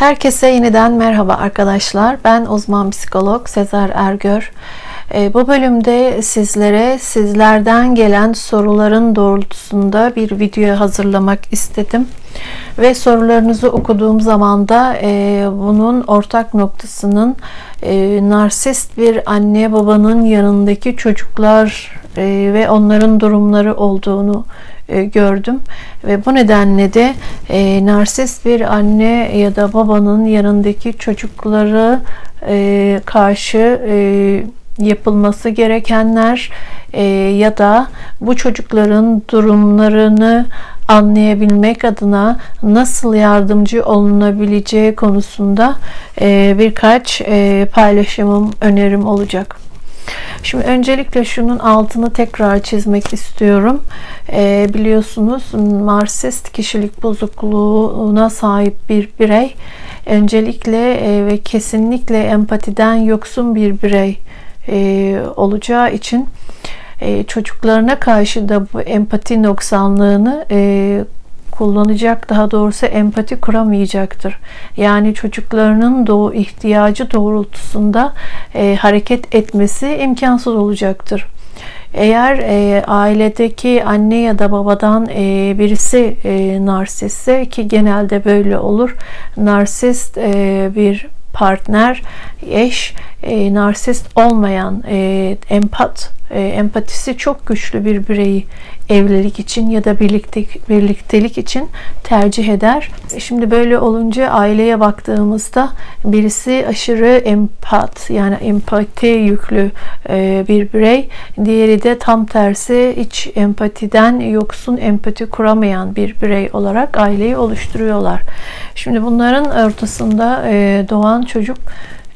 Herkese yeniden merhaba arkadaşlar. Ben uzman psikolog Sezer Ergör. Ee, bu bölümde sizlere sizlerden gelen soruların doğrultusunda bir video hazırlamak istedim. Ve sorularınızı okuduğum zaman da e, bunun ortak noktasının e, narsist bir anne babanın yanındaki çocuklar e, ve onların durumları olduğunu e, gördüm ve bu nedenle de e, narsist bir anne ya da babanın yanındaki çocukları e, karşı e, yapılması gerekenler ya da bu çocukların durumlarını anlayabilmek adına nasıl yardımcı olunabileceği konusunda birkaç paylaşımım, önerim olacak. Şimdi öncelikle şunun altını tekrar çizmek istiyorum. E, biliyorsunuz narsist kişilik bozukluğuna sahip bir birey öncelikle e, ve kesinlikle empatiden yoksun bir birey e, olacağı için e, çocuklarına karşı da bu empati noksanlığını e, kullanacak daha doğrusu empati kuramayacaktır. Yani çocuklarının doğu ihtiyacı doğrultusunda e, hareket etmesi imkansız olacaktır. Eğer e, ailedeki anne ya da babadan e, birisi e, narsistse ki genelde böyle olur. Narsist e, bir partner, eş, e, narsist olmayan e, empat, e, empatisi çok güçlü bir bireyi evlilik için ya da birlikte, birliktelik için tercih eder. Şimdi böyle olunca aileye baktığımızda birisi aşırı empat yani empati yüklü e, bir birey, diğeri de tam tersi hiç empatiden yoksun empati kuramayan bir birey olarak aileyi oluşturuyorlar. Şimdi bunların ortasında e, doğan çocuk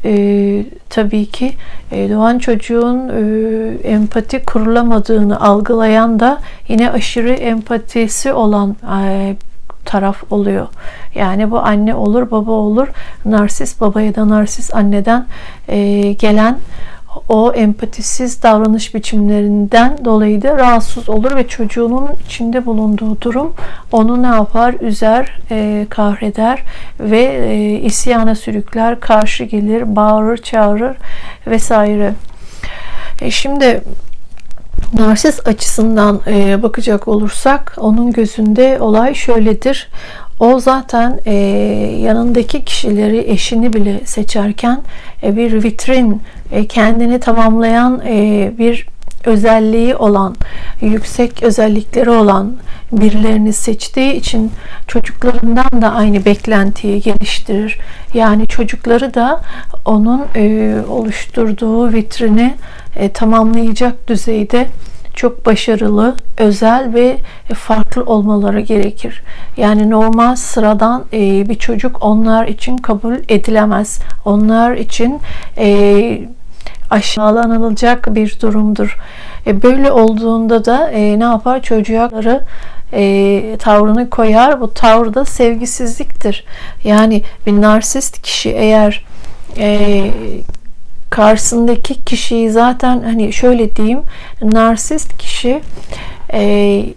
e, tabii ki e, doğan çocuğun e, empati kurulamadığını algılayan da yine aşırı empatisi olan e, taraf oluyor. Yani bu anne olur, baba olur. Narsist baba ya da narsist anneden e, gelen o empatisiz davranış biçimlerinden dolayı da rahatsız olur ve çocuğunun içinde bulunduğu durum onu ne yapar? Üzer, e, kahreder ve e, isyana sürükler, karşı gelir, bağırır, çağırır vesaire. E şimdi narsist açısından e, bakacak olursak onun gözünde olay şöyledir. O zaten e, yanındaki kişileri, eşini bile seçerken e, bir vitrin, kendini tamamlayan e, bir özelliği olan, yüksek özellikleri olan birilerini seçtiği için çocuklarından da aynı beklentiyi geliştirir. Yani çocukları da onun e, oluşturduğu vitrini e, tamamlayacak düzeyde çok başarılı, özel ve farklı olmaları gerekir. Yani normal sıradan e, bir çocuk onlar için kabul edilemez. Onlar için e, aşağılanılacak bir durumdur. E, böyle olduğunda da ne yapar? Çocukları e, tavrını koyar. Bu tavır da sevgisizliktir. Yani bir narsist kişi eğer e, karşısındaki kişiyi zaten hani şöyle diyeyim narsist kişi e,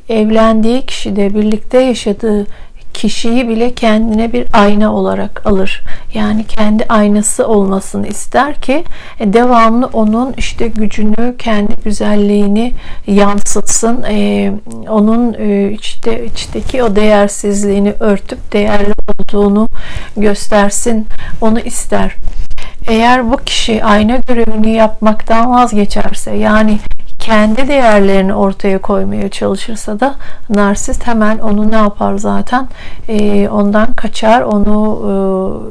evlendiği kişi de birlikte yaşadığı kişiyi bile kendine bir ayna olarak alır. Yani kendi aynası olmasını ister ki e, devamlı onun işte gücünü, kendi güzelliğini yansıtsın. E, onun e, içte içteki o değersizliğini örtüp değerli olduğunu göstersin. Onu ister. Eğer bu kişi ayna görevini yapmaktan vazgeçerse yani kendi değerlerini ortaya koymaya çalışırsa da narsist hemen onu ne yapar zaten? E, ondan kaçar. Onu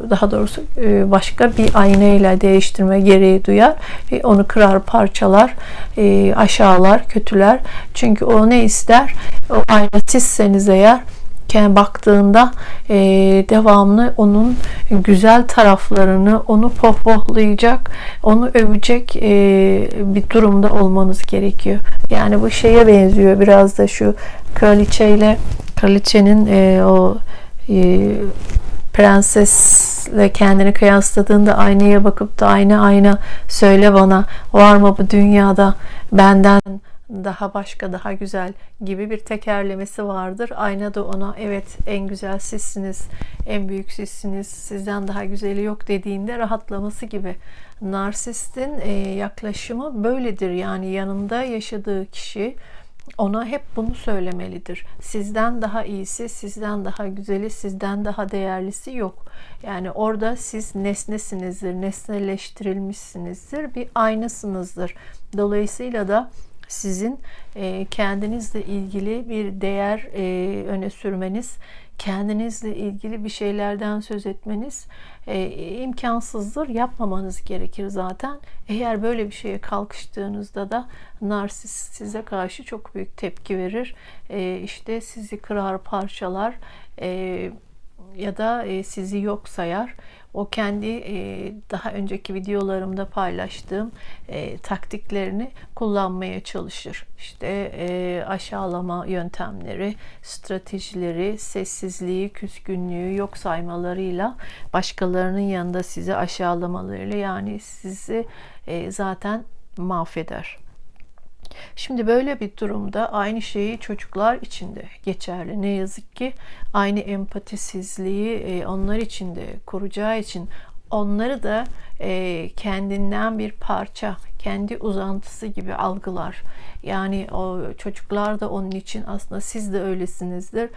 e, daha doğrusu e, başka bir aynayla değiştirme gereği duyar. Ve onu kırar parçalar e, aşağılar kötüler. Çünkü o ne ister? O ayna sizseniz eğer baktığında e, devamlı onun güzel taraflarını onu pohpohlayacak, onu övecek e, bir durumda olmanız gerekiyor. Yani bu şeye benziyor biraz da şu kraliçeyle kraliçenin e, o e, prensesle kendini kıyasladığında aynaya bakıp da ayna ayna söyle bana var mı bu dünyada benden daha başka, daha güzel gibi bir tekerlemesi vardır. Ayna da ona evet en güzel sizsiniz, en büyük sizsiniz, sizden daha güzeli yok dediğinde rahatlaması gibi. Narsistin e, yaklaşımı böyledir. Yani yanında yaşadığı kişi ona hep bunu söylemelidir. Sizden daha iyisi, sizden daha güzeli, sizden daha değerlisi yok. Yani orada siz nesnesinizdir, nesneleştirilmişsinizdir, bir aynasınızdır. Dolayısıyla da sizin e, kendinizle ilgili bir değer e, öne sürmeniz, kendinizle ilgili bir şeylerden söz etmeniz e, imkansızdır. Yapmamanız gerekir zaten. Eğer böyle bir şeye kalkıştığınızda da narsist size karşı çok büyük tepki verir. E, işte sizi kırar, parçalar. E, ya da e, sizi yok sayar. O kendi e, daha önceki videolarımda paylaştığım e, taktiklerini kullanmaya çalışır. İşte aşağılama yöntemleri, stratejileri, sessizliği, küskünlüğü yok saymalarıyla başkalarının yanında sizi aşağılamalarıyla yani sizi zaten mahveder. Şimdi böyle bir durumda aynı şeyi çocuklar için de geçerli. Ne yazık ki aynı empatisizliği e, onlar için de kuracağı için onları da e, kendinden bir parça, kendi uzantısı gibi algılar. Yani o çocuklar da onun için aslında siz de öylesinizdir.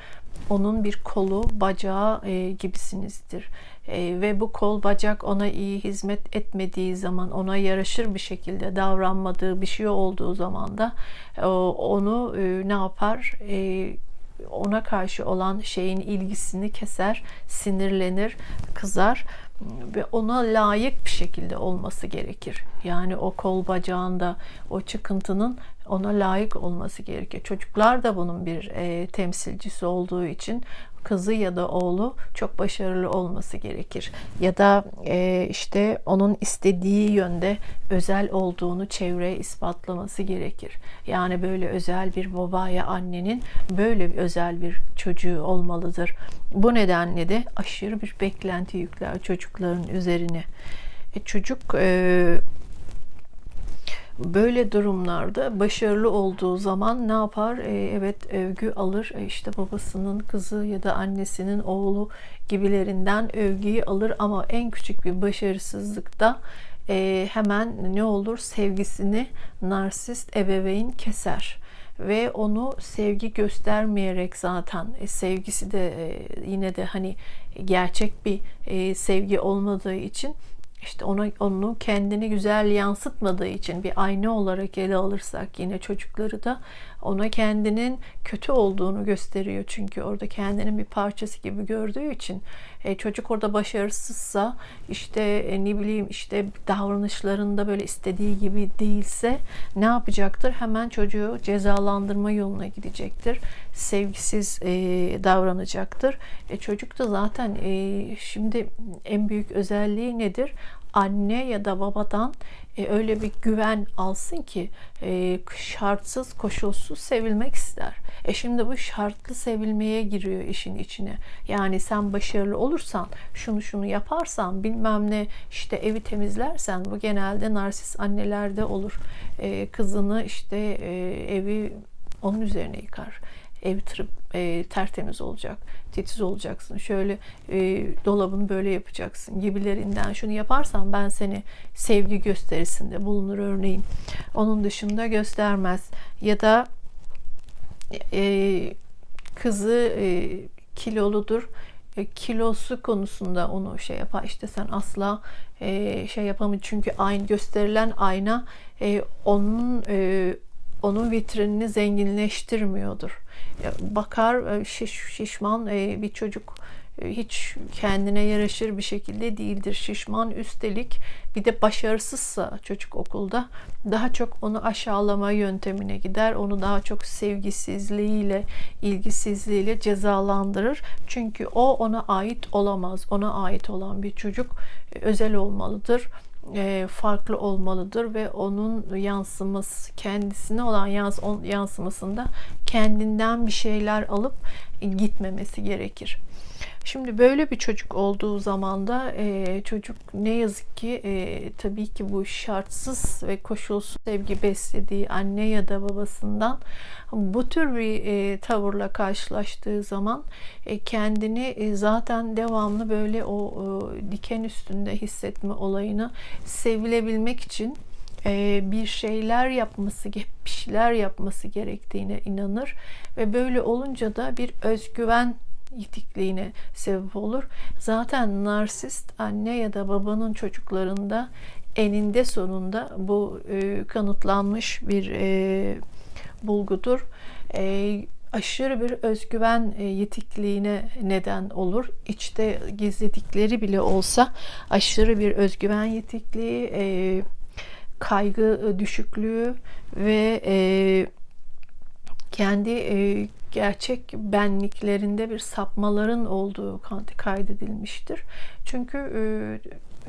Onun bir kolu, bacağı e, gibisinizdir. E, ve bu kol, bacak ona iyi hizmet etmediği zaman, ona yaraşır bir şekilde davranmadığı bir şey olduğu zaman da e, onu e, ne yapar? E, ona karşı olan şeyin ilgisini keser, sinirlenir, kızar ve ona layık bir şekilde olması gerekir. Yani o kol bacağında o çıkıntının ona layık olması gerekir. Çocuklar da bunun bir e, temsilcisi olduğu için kızı ya da oğlu çok başarılı olması gerekir. Ya da e, işte onun istediği yönde özel olduğunu çevreye ispatlaması gerekir. Yani böyle özel bir babaya annenin böyle bir özel bir çocuğu olmalıdır. Bu nedenle de aşırı bir beklenti yükler çocukların üzerine. E, çocuk e, böyle durumlarda başarılı olduğu zaman ne yapar? E, evet övgü alır. E, işte babasının kızı ya da annesinin oğlu gibilerinden övgüyü alır ama en küçük bir başarısızlıkta e, hemen ne olur? Sevgisini narsist ebeveyn keser ve onu sevgi göstermeyerek zaten e, sevgisi de e, yine de hani gerçek bir e, sevgi olmadığı için işte ona, onu kendini güzel yansıtmadığı için bir ayna olarak ele alırsak yine çocukları da ona kendinin kötü olduğunu gösteriyor. Çünkü orada kendinin bir parçası gibi gördüğü için e, çocuk orada başarısızsa işte e, ne bileyim işte davranışlarında böyle istediği gibi değilse ne yapacaktır? Hemen çocuğu cezalandırma yoluna gidecektir. Sevgisiz e, davranacaktır. E, çocuk da zaten e, şimdi en büyük özelliği nedir? Anne ya da babadan e, öyle bir güven alsın ki e, şartsız, koşulsuz sevilmek ister. E şimdi bu şartlı sevilmeye giriyor işin içine. Yani sen başarılı olursan, şunu şunu yaparsan, bilmem ne işte evi temizlersen bu genelde narsist annelerde olur. E, kızını işte e, evi onun üzerine yıkar ev tırıp e, tertemiz olacak, titiz olacaksın. Şöyle e, dolabını böyle yapacaksın gibilerinden şunu yaparsan ben seni sevgi gösterisinde bulunur örneğin. Onun dışında göstermez. Ya da e, kızı e, kiloludur e, kilosu konusunda onu şey yapar işte sen asla e, şey yapamayız çünkü aynı gösterilen ayna e, onun e, onun vitrinini zenginleştirmiyordur. Bakar e, şiş, şişman e, bir çocuk e, hiç kendine yaraşır bir şekilde değildir. Şişman üstelik bir de başarısızsa çocuk okulda daha çok onu aşağılama yöntemine gider. Onu daha çok sevgisizliğiyle, ilgisizliğiyle cezalandırır. Çünkü o ona ait olamaz. Ona ait olan bir çocuk özel olmalıdır farklı olmalıdır ve onun yansıması kendisine olan yans yansımasında kendinden bir şeyler alıp gitmemesi gerekir. Şimdi böyle bir çocuk olduğu zaman da e, çocuk ne yazık ki e, tabii ki bu şartsız ve koşulsuz sevgi beslediği anne ya da babasından bu tür bir e, tavırla karşılaştığı zaman e, kendini e, zaten devamlı böyle o e, diken üstünde hissetme olayını sevilebilmek için e, bir şeyler yapması, bir şeyler yapması gerektiğine inanır ve böyle olunca da bir özgüven yitikliğine sebep olur. Zaten narsist anne ya da babanın çocuklarında eninde sonunda bu e, kanıtlanmış bir e, bulgudur. E, aşırı bir özgüven e, yitikliğine neden olur. İçte gizledikleri bile olsa aşırı bir özgüven yitikliği, e, kaygı e, düşüklüğü ve e, kendi e, gerçek benliklerinde bir sapmaların olduğu kaydedilmiştir. Çünkü e,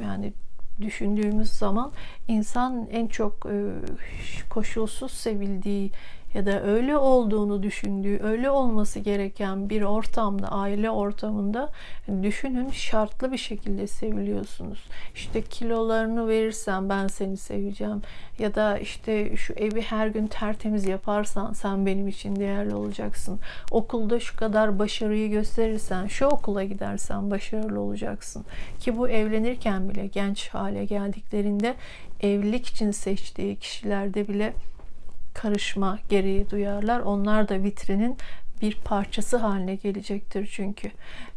yani düşündüğümüz zaman insan en çok e, koşulsuz sevildiği ya da öyle olduğunu düşündüğü, öyle olması gereken bir ortamda, aile ortamında düşünün şartlı bir şekilde seviliyorsunuz. İşte kilolarını verirsen ben seni seveceğim ya da işte şu evi her gün tertemiz yaparsan sen benim için değerli olacaksın. Okulda şu kadar başarıyı gösterirsen, şu okula gidersen başarılı olacaksın. Ki bu evlenirken bile genç hale geldiklerinde evlilik için seçtiği kişilerde bile karışma gereği duyarlar. Onlar da vitrinin bir parçası haline gelecektir çünkü.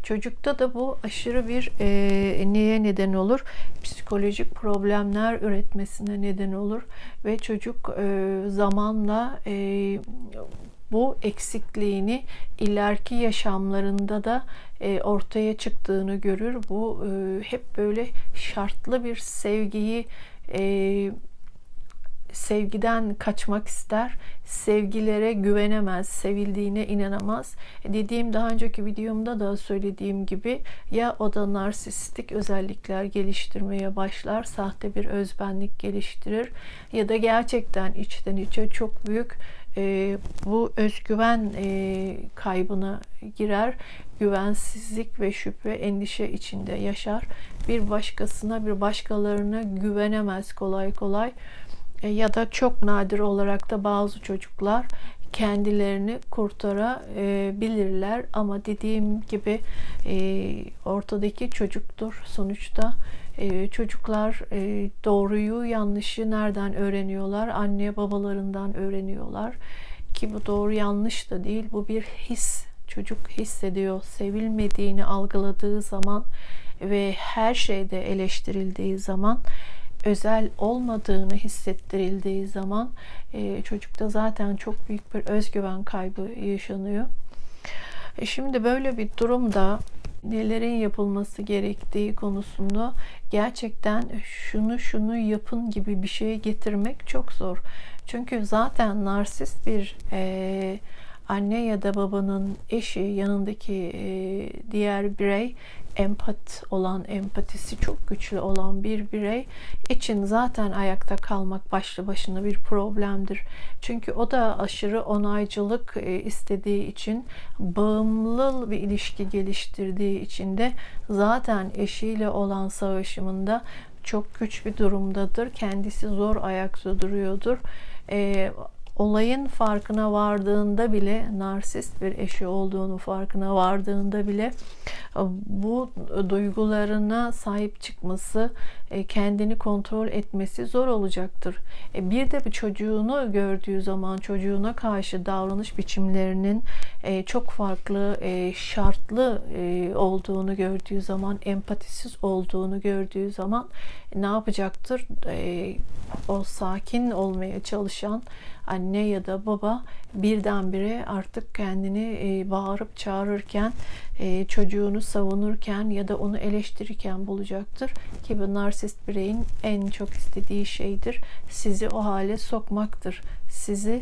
Çocukta da bu aşırı bir e, neye neden olur? Psikolojik problemler üretmesine neden olur ve çocuk e, zamanla e, bu eksikliğini ileriki yaşamlarında da e, ortaya çıktığını görür. Bu e, hep böyle şartlı bir sevgiyi e, sevgiden kaçmak ister, sevgilere güvenemez, sevildiğine inanamaz. Dediğim daha önceki videomda da söylediğim gibi ya o da narsistik özellikler geliştirmeye başlar, sahte bir özbenlik geliştirir ya da gerçekten içten içe çok büyük e, bu özgüven e, kaybına girer. Güvensizlik ve şüphe, endişe içinde yaşar. Bir başkasına, bir başkalarına güvenemez kolay kolay. E, ya da çok nadir olarak da bazı çocuklar kendilerini kurtarabilirler. Ama dediğim gibi e, ortadaki çocuktur. Sonuçta e, çocuklar doğruyu yanlışı nereden öğreniyorlar? Anne babalarından öğreniyorlar. Ki bu doğru yanlış da değil. Bu bir his. Çocuk hissediyor. Sevilmediğini algıladığı zaman ve her şeyde eleştirildiği zaman özel olmadığını hissettirildiği zaman e, çocukta zaten çok büyük bir özgüven kaybı yaşanıyor. E, şimdi böyle bir durumda nelerin yapılması gerektiği konusunda gerçekten şunu şunu yapın gibi bir şey getirmek çok zor. Çünkü zaten narsist bir e, anne ya da babanın eşi yanındaki e, diğer birey empat olan, empatisi çok güçlü olan bir birey için zaten ayakta kalmak başlı başına bir problemdir. Çünkü o da aşırı onaycılık e, istediği için, bağımlı bir ilişki geliştirdiği için de zaten eşiyle olan savaşımında çok güç bir durumdadır. Kendisi zor ayakta duruyordur. E, olayın farkına vardığında bile narsist bir eşi olduğunu farkına vardığında bile e, bu duygularına sahip çıkması, e, kendini kontrol etmesi zor olacaktır. E, bir de bir çocuğunu gördüğü zaman çocuğuna karşı davranış biçimlerinin çok farklı, şartlı olduğunu gördüğü zaman, empatisiz olduğunu gördüğü zaman ne yapacaktır? O sakin olmaya çalışan anne ya da baba birdenbire artık kendini e, bağırıp çağırırken, e, çocuğunu savunurken ya da onu eleştirirken bulacaktır. Ki bu narsist bireyin en çok istediği şeydir. Sizi o hale sokmaktır. Sizi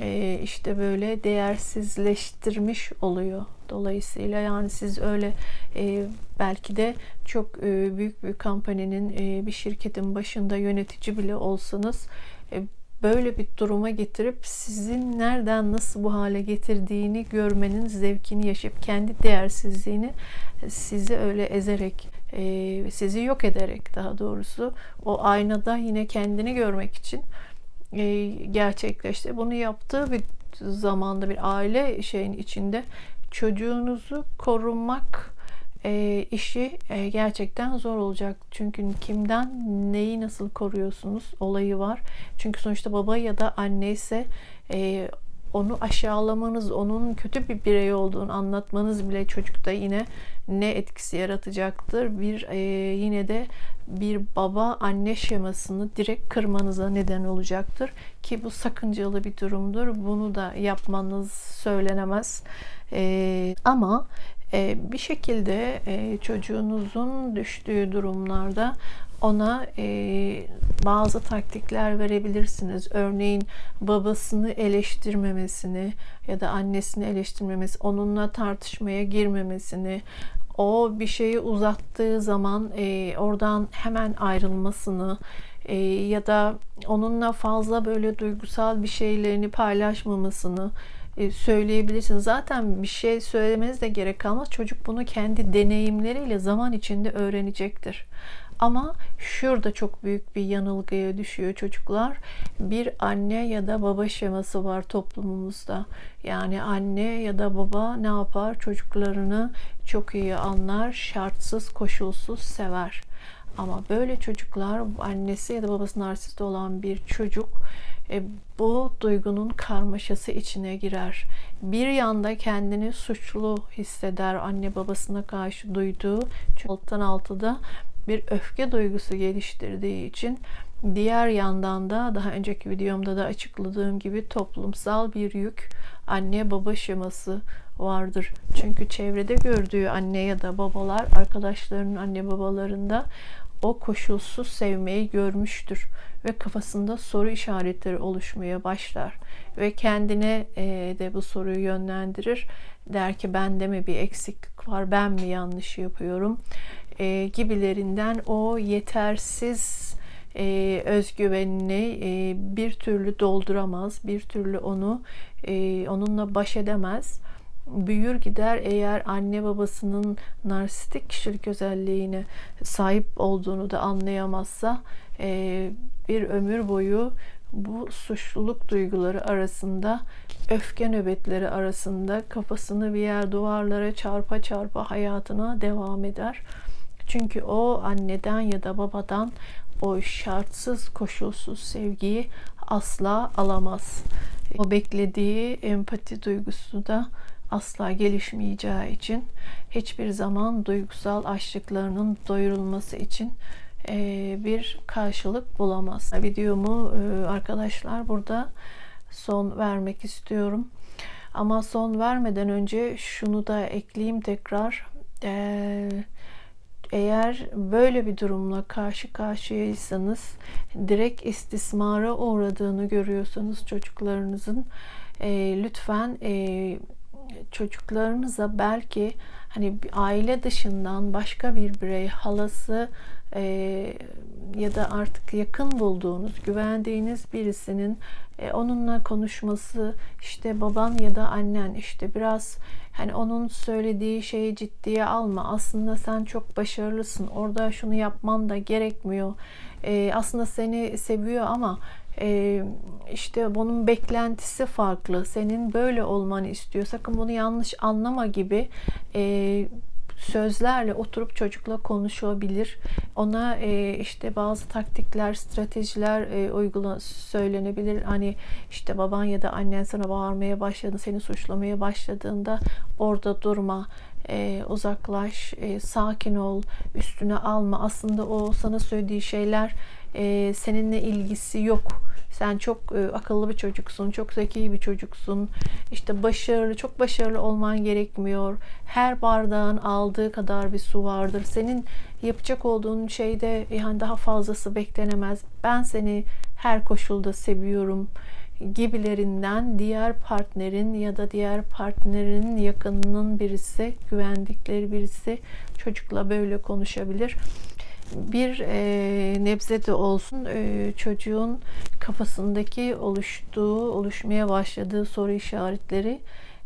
e, işte böyle değersizleştirmiş oluyor. Dolayısıyla yani siz öyle belki de çok büyük bir kampanyanın bir şirketin başında yönetici bile olsanız böyle bir duruma getirip sizin nereden nasıl bu hale getirdiğini görmenin zevkini yaşayıp kendi değersizliğini sizi öyle ezerek e, sizi yok ederek daha doğrusu o aynada yine kendini görmek için e, gerçekleşti. Bunu yaptığı bir zamanda bir aile şeyin içinde çocuğunuzu korumak e, işi e, gerçekten zor olacak. Çünkü kimden neyi nasıl koruyorsunuz olayı var. Çünkü sonuçta baba ya da anne ise e, onu aşağılamanız, onun kötü bir birey olduğunu anlatmanız bile çocukta yine ne etkisi yaratacaktır. Bir e, yine de bir baba anne şemasını direkt kırmanıza neden olacaktır ki bu sakıncalı bir durumdur. Bunu da yapmanız söylenemez. E, ama bir şekilde e, çocuğunuzun düştüğü durumlarda ona e, bazı taktikler verebilirsiniz. Örneğin babasını eleştirmemesini ya da annesini eleştirmemesi, onunla tartışmaya girmemesini, o bir şeyi uzattığı zaman e, oradan hemen ayrılmasını ya da onunla fazla böyle duygusal bir şeylerini paylaşmamasını söyleyebilirsiniz. Zaten bir şey söylemeniz de gerek kalmaz. Çocuk bunu kendi deneyimleriyle zaman içinde öğrenecektir. Ama şurada çok büyük bir yanılgıya düşüyor çocuklar. Bir anne ya da baba şeması var toplumumuzda. Yani anne ya da baba ne yapar? Çocuklarını çok iyi anlar, şartsız, koşulsuz sever. Ama böyle çocuklar annesi ya da babası narsist olan bir çocuk e, bu duygunun karmaşası içine girer. Bir yanda kendini suçlu hisseder anne babasına karşı duyduğu alttan altıda bir öfke duygusu geliştirdiği için diğer yandan da daha önceki videomda da açıkladığım gibi toplumsal bir yük anne baba şeması vardır. Çünkü çevrede gördüğü anne ya da babalar arkadaşlarının anne babalarında o koşulsuz sevmeyi görmüştür ve kafasında soru işaretleri oluşmaya başlar ve kendine e, de bu soruyu yönlendirir. Der ki bende mi bir eksiklik var, ben mi yanlış yapıyorum e, gibilerinden o yetersiz e, özgüvenini e, bir türlü dolduramaz, bir türlü onu e, onunla baş edemez büyür gider eğer anne babasının narsistik kişilik özelliğine sahip olduğunu da anlayamazsa e, bir ömür boyu bu suçluluk duyguları arasında öfke nöbetleri arasında kafasını bir yer duvarlara çarpa çarpa hayatına devam eder. Çünkü o anneden ya da babadan o şartsız, koşulsuz sevgiyi asla alamaz. O beklediği empati duygusu da asla gelişmeyeceği için hiçbir zaman duygusal açlıklarının doyurulması için e, bir karşılık bulamaz. Videomu e, arkadaşlar burada son vermek istiyorum. Ama son vermeden önce şunu da ekleyeyim tekrar. Eee eğer böyle bir durumla karşı karşıyaysanız direkt istismara uğradığını görüyorsanız çocuklarınızın e, lütfen e, çocuklarınıza belki hani aile dışından başka bir birey halası e, ya da artık yakın bulduğunuz güvendiğiniz birisinin e, onunla konuşması işte baban ya da annen işte biraz hani onun söylediği şeyi ciddiye alma. Aslında sen çok başarılısın. Orada şunu yapman da gerekmiyor. E, aslında seni seviyor ama e, işte bunun beklentisi farklı senin böyle olmanı istiyor sakın bunu yanlış anlama gibi e, sözlerle oturup çocukla konuşabilir. Ona e, işte bazı taktikler, stratejiler e, uygula söylenebilir. Hani işte baban ya da annen sana bağırmaya başladı, seni suçlamaya başladığında orada durma, e, uzaklaş, e, sakin ol, üstüne alma. Aslında o sana söylediği şeyler e, seninle ilgisi yok sen çok e, akıllı bir çocuksun, çok zeki bir çocuksun. İşte başarılı, çok başarılı olman gerekmiyor. Her bardağın aldığı kadar bir su vardır. Senin yapacak olduğun şeyde yani daha fazlası beklenemez. Ben seni her koşulda seviyorum gibilerinden diğer partnerin ya da diğer partnerin yakınının birisi, güvendikleri birisi çocukla böyle konuşabilir. Bir e, nebze de olsun e, çocuğun kafasındaki oluştuğu, oluşmaya başladığı soru işaretleri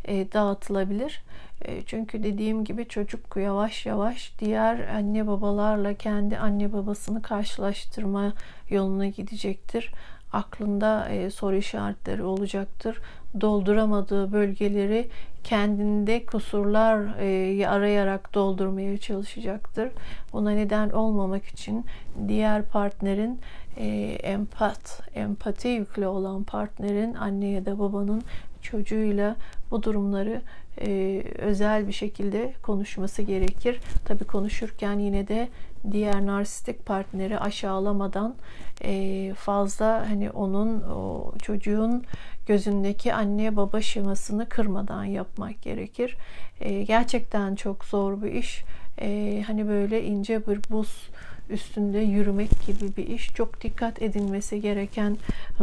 e, dağıtılabilir. E, çünkü dediğim gibi çocuk yavaş yavaş diğer anne babalarla kendi anne babasını karşılaştırma yoluna gidecektir. Aklında e, soru işaretleri olacaktır. Dolduramadığı bölgeleri kendinde kusurlar e, arayarak doldurmaya çalışacaktır. Buna neden olmamak için diğer partnerin e, empat, empati yüklü olan partnerin anne ya da babanın çocuğuyla bu durumları e, özel bir şekilde konuşması gerekir. Tabi konuşurken yine de diğer narsistik partneri aşağılamadan e, fazla hani onun o çocuğun gözündeki anne baba şemasını kırmadan yapmak gerekir. E, gerçekten çok zor bir iş. E, hani böyle ince bir buz üstünde yürümek gibi bir iş. Çok dikkat edilmesi gereken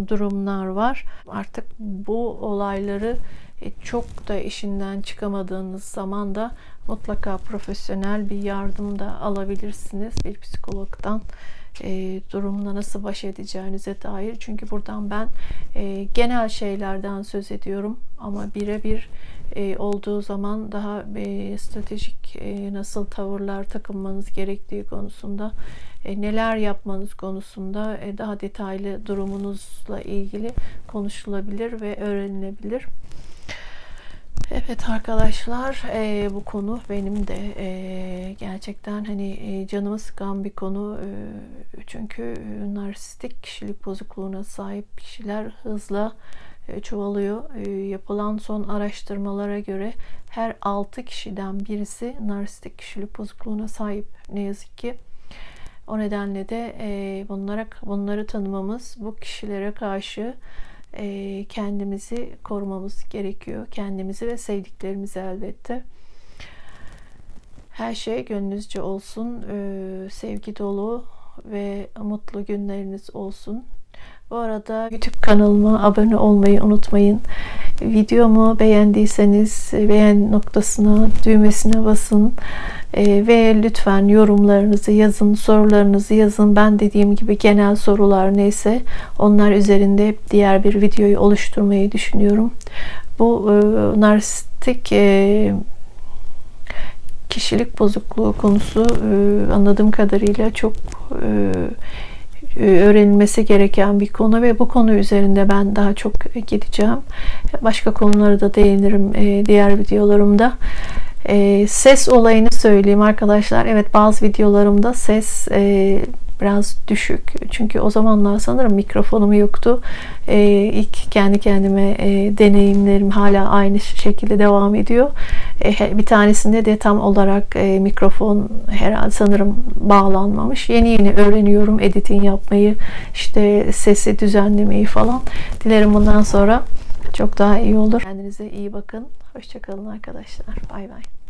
durumlar var. Artık bu olayları çok da işinden çıkamadığınız zaman da mutlaka profesyonel bir yardım da alabilirsiniz bir psikologdan e, durumla nasıl baş edeceğinize dair. Çünkü buradan ben e, genel şeylerden söz ediyorum ama birebir e, olduğu zaman daha e, stratejik e, nasıl tavırlar takınmanız gerektiği konusunda e, neler yapmanız konusunda e, daha detaylı durumunuzla ilgili konuşulabilir ve öğrenilebilir. Evet arkadaşlar e, bu konu benim de e, gerçekten hani e, canımı sıkan bir konu e, çünkü e, narsistik kişilik bozukluğuna sahip kişiler hızla e, çoğalıyor. E, yapılan son araştırmalara göre her 6 kişiden birisi narsistik kişilik bozukluğuna sahip ne yazık ki. O nedenle de e, bunlara bunları tanımamız bu kişilere karşı e, kendimizi korumamız gerekiyor. Kendimizi ve sevdiklerimizi elbette. Her şey gönlünüzce olsun. E, sevgi dolu ve mutlu günleriniz olsun. Bu arada YouTube kanalıma abone olmayı unutmayın. Videomu beğendiyseniz beğen noktasına düğmesine basın e, ve lütfen yorumlarınızı yazın, sorularınızı yazın. Ben dediğim gibi genel sorular neyse onlar üzerinde diğer bir videoyu oluşturmayı düşünüyorum. Bu e, narsistik e, kişilik bozukluğu konusu e, anladığım kadarıyla çok e, e, öğrenilmesi gereken bir konu ve bu konu üzerinde ben daha çok gideceğim. Başka konulara da değinirim e, diğer videolarımda. E, ses olayını söyleyeyim arkadaşlar. Evet bazı videolarımda ses biraz düşük. Çünkü o zamanlar sanırım mikrofonum yoktu. Ee, ilk kendi kendime e, deneyimlerim hala aynı şekilde devam ediyor. E, bir tanesinde de tam olarak e, mikrofon herhalde sanırım bağlanmamış. Yeni yeni öğreniyorum editing yapmayı, işte sesi düzenlemeyi falan. Dilerim bundan sonra çok daha iyi olur. Kendinize iyi bakın. Hoşçakalın arkadaşlar. Bay bay.